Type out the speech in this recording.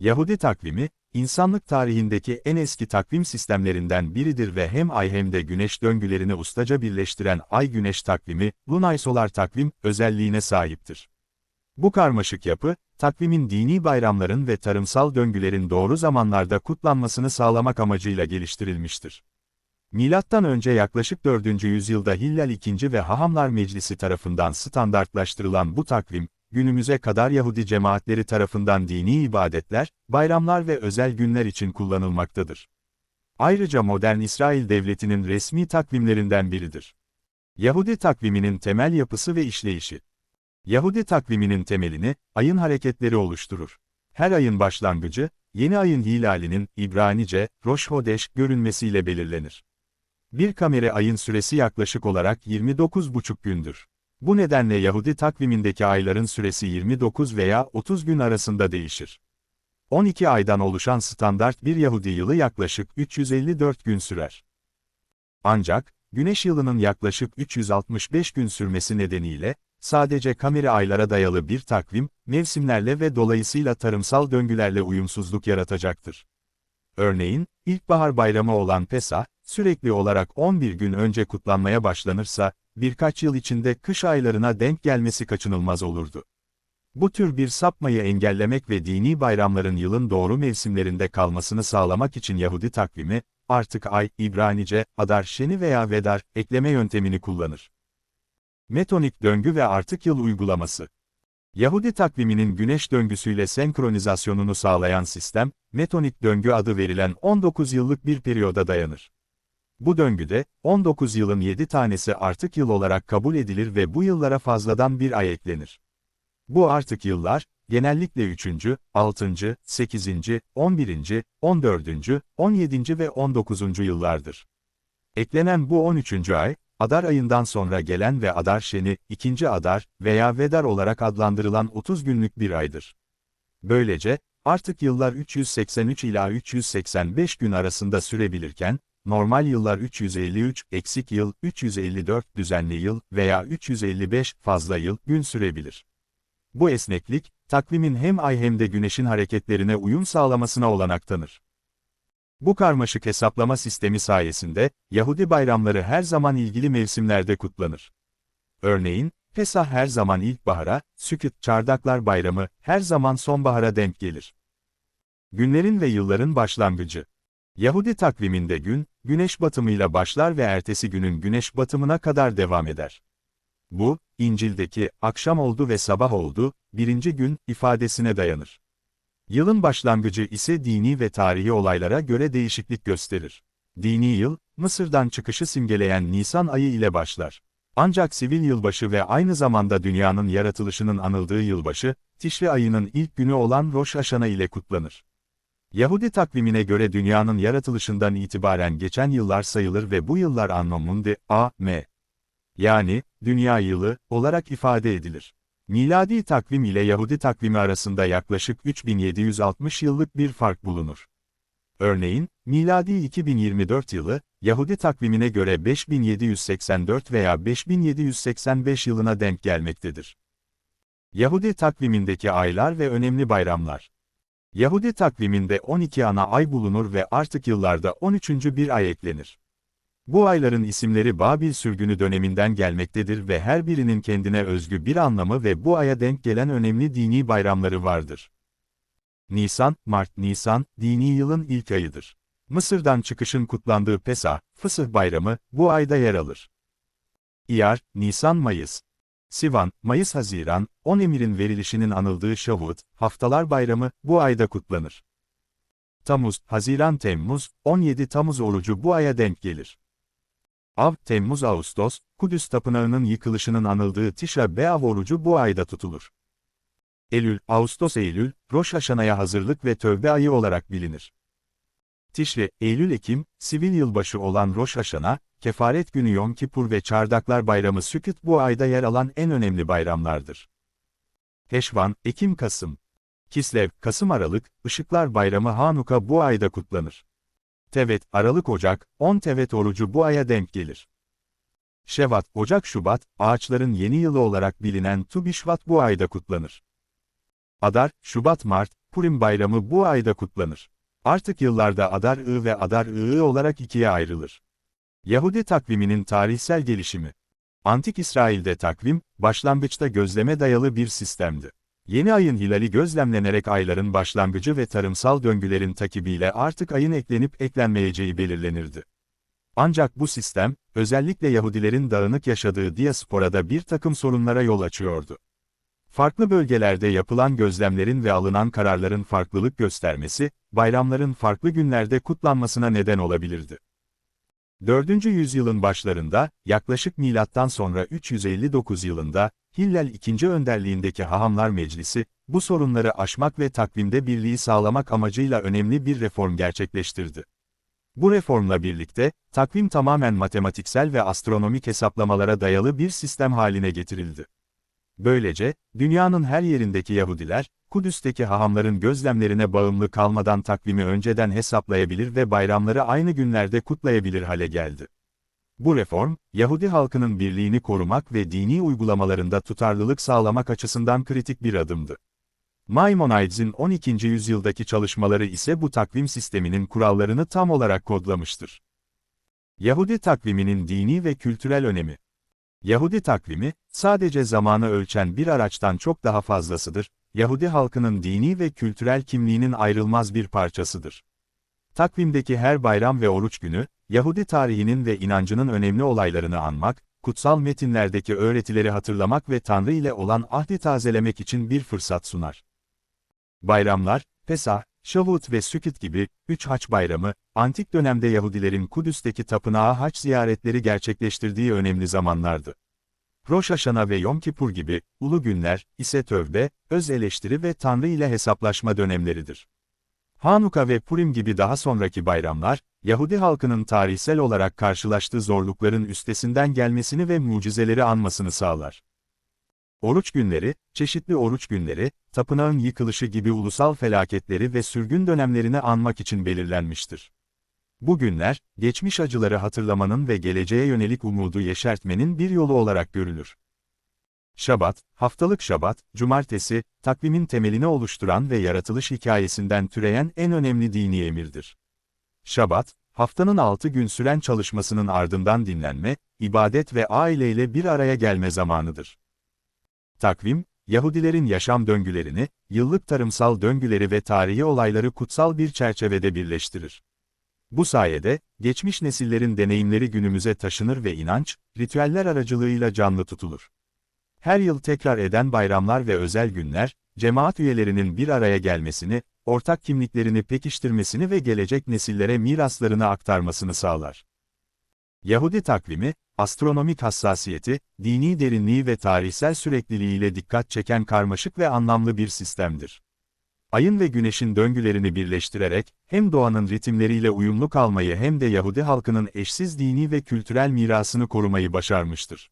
Yahudi takvimi, insanlık tarihindeki en eski takvim sistemlerinden biridir ve hem ay hem de güneş döngülerini ustaca birleştiren ay-güneş takvimi, lunay-solar takvim, özelliğine sahiptir. Bu karmaşık yapı, takvimin dini bayramların ve tarımsal döngülerin doğru zamanlarda kutlanmasını sağlamak amacıyla geliştirilmiştir. Milattan önce yaklaşık 4. yüzyılda Hillel II ve Hahamlar Meclisi tarafından standartlaştırılan bu takvim, günümüze kadar Yahudi cemaatleri tarafından dini ibadetler, bayramlar ve özel günler için kullanılmaktadır. Ayrıca modern İsrail devletinin resmi takvimlerinden biridir. Yahudi takviminin temel yapısı ve işleyişi. Yahudi takviminin temelini, ayın hareketleri oluşturur. Her ayın başlangıcı, yeni ayın hilalinin, İbranice, Rosh Hodesh görünmesiyle belirlenir. Bir kamera ayın süresi yaklaşık olarak 29,5 gündür. Bu nedenle Yahudi takvimindeki ayların süresi 29 veya 30 gün arasında değişir. 12 aydan oluşan standart bir Yahudi yılı yaklaşık 354 gün sürer. Ancak, Güneş yılının yaklaşık 365 gün sürmesi nedeniyle, sadece kamera aylara dayalı bir takvim, mevsimlerle ve dolayısıyla tarımsal döngülerle uyumsuzluk yaratacaktır. Örneğin, ilkbahar bayramı olan Pesa, sürekli olarak 11 gün önce kutlanmaya başlanırsa, birkaç yıl içinde kış aylarına denk gelmesi kaçınılmaz olurdu. Bu tür bir sapmayı engellemek ve dini bayramların yılın doğru mevsimlerinde kalmasını sağlamak için Yahudi takvimi, artık ay, İbranice, Adar Şeni veya Vedar, ekleme yöntemini kullanır. Metonik döngü ve artık yıl uygulaması. Yahudi takviminin güneş döngüsüyle senkronizasyonunu sağlayan sistem, metonik döngü adı verilen 19 yıllık bir periyoda dayanır. Bu döngüde, 19 yılın 7 tanesi artık yıl olarak kabul edilir ve bu yıllara fazladan bir ay eklenir. Bu artık yıllar, genellikle 3. 6. 8. 11. 14. 17. ve 19. yıllardır. Eklenen bu 13. ay, Adar ayından sonra gelen ve Adar Şeni, 2. Adar veya Vedar olarak adlandırılan 30 günlük bir aydır. Böylece, artık yıllar 383 ila 385 gün arasında sürebilirken, normal yıllar 353, eksik yıl, 354, düzenli yıl veya 355, fazla yıl, gün sürebilir. Bu esneklik, takvimin hem ay hem de güneşin hareketlerine uyum sağlamasına olanak tanır. Bu karmaşık hesaplama sistemi sayesinde, Yahudi bayramları her zaman ilgili mevsimlerde kutlanır. Örneğin, Pesah her zaman ilkbahara, Süküt Çardaklar Bayramı her zaman sonbahara denk gelir. Günlerin ve yılların başlangıcı Yahudi takviminde gün, güneş batımıyla başlar ve ertesi günün güneş batımına kadar devam eder. Bu, İncil'deki akşam oldu ve sabah oldu, birinci gün ifadesine dayanır. Yılın başlangıcı ise dini ve tarihi olaylara göre değişiklik gösterir. Dini yıl, Mısır'dan çıkışı simgeleyen Nisan ayı ile başlar. Ancak sivil yılbaşı ve aynı zamanda dünyanın yaratılışının anıldığı yılbaşı, Tişri ayının ilk günü olan Rosh Hashanah ile kutlanır. Yahudi takvimine göre dünyanın yaratılışından itibaren geçen yıllar sayılır ve bu yıllar Anno Mundi, A.M. Yani, Dünya Yılı, olarak ifade edilir. Miladi takvim ile Yahudi takvimi arasında yaklaşık 3760 yıllık bir fark bulunur. Örneğin, miladi 2024 yılı, Yahudi takvimine göre 5784 veya 5785 yılına denk gelmektedir. Yahudi takvimindeki aylar ve önemli bayramlar. Yahudi takviminde 12 ana ay bulunur ve artık yıllarda 13. bir ay eklenir. Bu ayların isimleri Babil sürgünü döneminden gelmektedir ve her birinin kendine özgü bir anlamı ve bu aya denk gelen önemli dini bayramları vardır. Nisan, Mart-Nisan, dini yılın ilk ayıdır. Mısır'dan çıkışın kutlandığı Pesah, Fısıh Bayramı, bu ayda yer alır. İyar, Nisan-Mayıs. Sivan, Mayıs-Haziran, 10 emirin verilişinin anıldığı Şavut, Haftalar Bayramı, bu ayda kutlanır. Tamuz, Haziran-Temmuz, 17 Tamuz orucu bu aya denk gelir. Av, Temmuz-Ağustos, Kudüs Tapınağı'nın yıkılışının anıldığı Tişra Beav orucu bu ayda tutulur. Eylül, Ağustos-Eylül, Roş Haşana'ya hazırlık ve tövbe ayı olarak bilinir. Tişre, Eylül-Ekim, sivil yılbaşı olan Roş Haşana, Kefaret Günü Yom Kipur ve Çardaklar Bayramı Süküt bu ayda yer alan en önemli bayramlardır. Heşvan, Ekim-Kasım. Kislev, Kasım-Aralık, Işıklar Bayramı Hanuka bu ayda kutlanır. Tevet, Aralık-Ocak, 10 Tevet orucu bu aya denk gelir. Şevat, Ocak-Şubat, ağaçların yeni yılı olarak bilinen Tu Bişvat bu ayda kutlanır. Adar, Şubat-Mart, Purim bayramı bu ayda kutlanır. Artık yıllarda Adar-ı ve Adar-ı olarak ikiye ayrılır. Yahudi takviminin tarihsel gelişimi Antik İsrail'de takvim, başlangıçta gözleme dayalı bir sistemdi. Yeni ayın hilali gözlemlenerek ayların başlangıcı ve tarımsal döngülerin takibiyle artık ayın eklenip eklenmeyeceği belirlenirdi. Ancak bu sistem, özellikle Yahudilerin dağınık yaşadığı diasporada bir takım sorunlara yol açıyordu. Farklı bölgelerde yapılan gözlemlerin ve alınan kararların farklılık göstermesi, bayramların farklı günlerde kutlanmasına neden olabilirdi. 4. yüzyılın başlarında, yaklaşık milattan sonra 359 yılında, Hillel II. önderliğindeki Hahamlar Meclisi, bu sorunları aşmak ve takvimde birliği sağlamak amacıyla önemli bir reform gerçekleştirdi. Bu reformla birlikte, takvim tamamen matematiksel ve astronomik hesaplamalara dayalı bir sistem haline getirildi. Böylece, dünyanın her yerindeki Yahudiler, Kudüs'teki hahamların gözlemlerine bağımlı kalmadan takvimi önceden hesaplayabilir ve bayramları aynı günlerde kutlayabilir hale geldi. Bu reform, Yahudi halkının birliğini korumak ve dini uygulamalarında tutarlılık sağlamak açısından kritik bir adımdı. Maimonides'in 12. yüzyıldaki çalışmaları ise bu takvim sisteminin kurallarını tam olarak kodlamıştır. Yahudi takviminin dini ve kültürel önemi Yahudi takvimi, sadece zamanı ölçen bir araçtan çok daha fazlasıdır, Yahudi halkının dini ve kültürel kimliğinin ayrılmaz bir parçasıdır. Takvimdeki her bayram ve oruç günü, Yahudi tarihinin ve inancının önemli olaylarını anmak, kutsal metinlerdeki öğretileri hatırlamak ve Tanrı ile olan ahdi tazelemek için bir fırsat sunar. Bayramlar, Pesah, Şavut ve Sükit gibi, üç haç bayramı, antik dönemde Yahudilerin Kudüs'teki tapınağa haç ziyaretleri gerçekleştirdiği önemli zamanlardı. Roş Haşana ve Yom Kipur gibi, ulu günler, ise tövbe, öz eleştiri ve Tanrı ile hesaplaşma dönemleridir. Hanuka ve Purim gibi daha sonraki bayramlar, Yahudi halkının tarihsel olarak karşılaştığı zorlukların üstesinden gelmesini ve mucizeleri anmasını sağlar. Oruç günleri, çeşitli oruç günleri, tapınağın yıkılışı gibi ulusal felaketleri ve sürgün dönemlerini anmak için belirlenmiştir. Bu günler, geçmiş acıları hatırlamanın ve geleceğe yönelik umudu yeşertmenin bir yolu olarak görülür. Şabat, haftalık şabat, cumartesi, takvimin temelini oluşturan ve yaratılış hikayesinden türeyen en önemli dini emirdir. Şabat, haftanın altı gün süren çalışmasının ardından dinlenme, ibadet ve aileyle bir araya gelme zamanıdır. Takvim, Yahudilerin yaşam döngülerini, yıllık tarımsal döngüleri ve tarihi olayları kutsal bir çerçevede birleştirir. Bu sayede, geçmiş nesillerin deneyimleri günümüze taşınır ve inanç, ritüeller aracılığıyla canlı tutulur. Her yıl tekrar eden bayramlar ve özel günler, cemaat üyelerinin bir araya gelmesini, ortak kimliklerini pekiştirmesini ve gelecek nesillere miraslarını aktarmasını sağlar. Yahudi takvimi, astronomik hassasiyeti, dini derinliği ve tarihsel sürekliliğiyle dikkat çeken karmaşık ve anlamlı bir sistemdir. Ayın ve güneşin döngülerini birleştirerek, hem doğanın ritimleriyle uyumlu kalmayı hem de Yahudi halkının eşsiz dini ve kültürel mirasını korumayı başarmıştır.